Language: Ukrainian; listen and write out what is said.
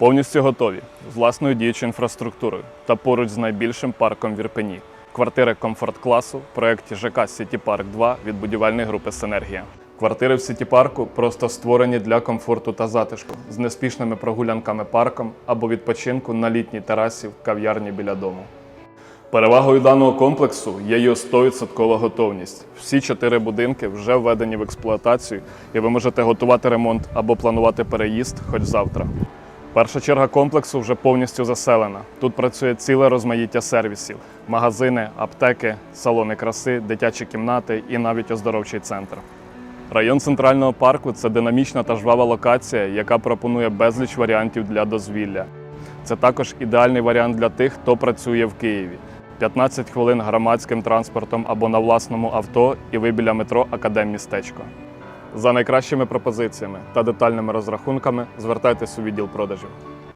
Повністю готові з власною діючою інфраструктурою та поруч з найбільшим парком в Ірпені. Квартири комфорт-класу в проєкті ЖК Сіті Парк 2 від будівельної групи Синергія. Квартири в Сіті Парку просто створені для комфорту та затишку з неспішними прогулянками парком або відпочинку на літній терасі в кав'ярні біля дому. Перевагою даного комплексу є його 100% готовність. Всі чотири будинки вже введені в експлуатацію, і ви можете готувати ремонт або планувати переїзд хоч завтра. Перша черга комплексу вже повністю заселена. Тут працює ціле розмаїття сервісів: магазини, аптеки, салони краси, дитячі кімнати і навіть оздоровчий центр. Район центрального парку це динамічна та жвава локація, яка пропонує безліч варіантів для дозвілля. Це також ідеальний варіант для тих, хто працює в Києві. 15 хвилин громадським транспортом або на власному авто, і ви біля метро Академмістечко. За найкращими пропозиціями та детальними розрахунками звертайтесь у відділ продажів.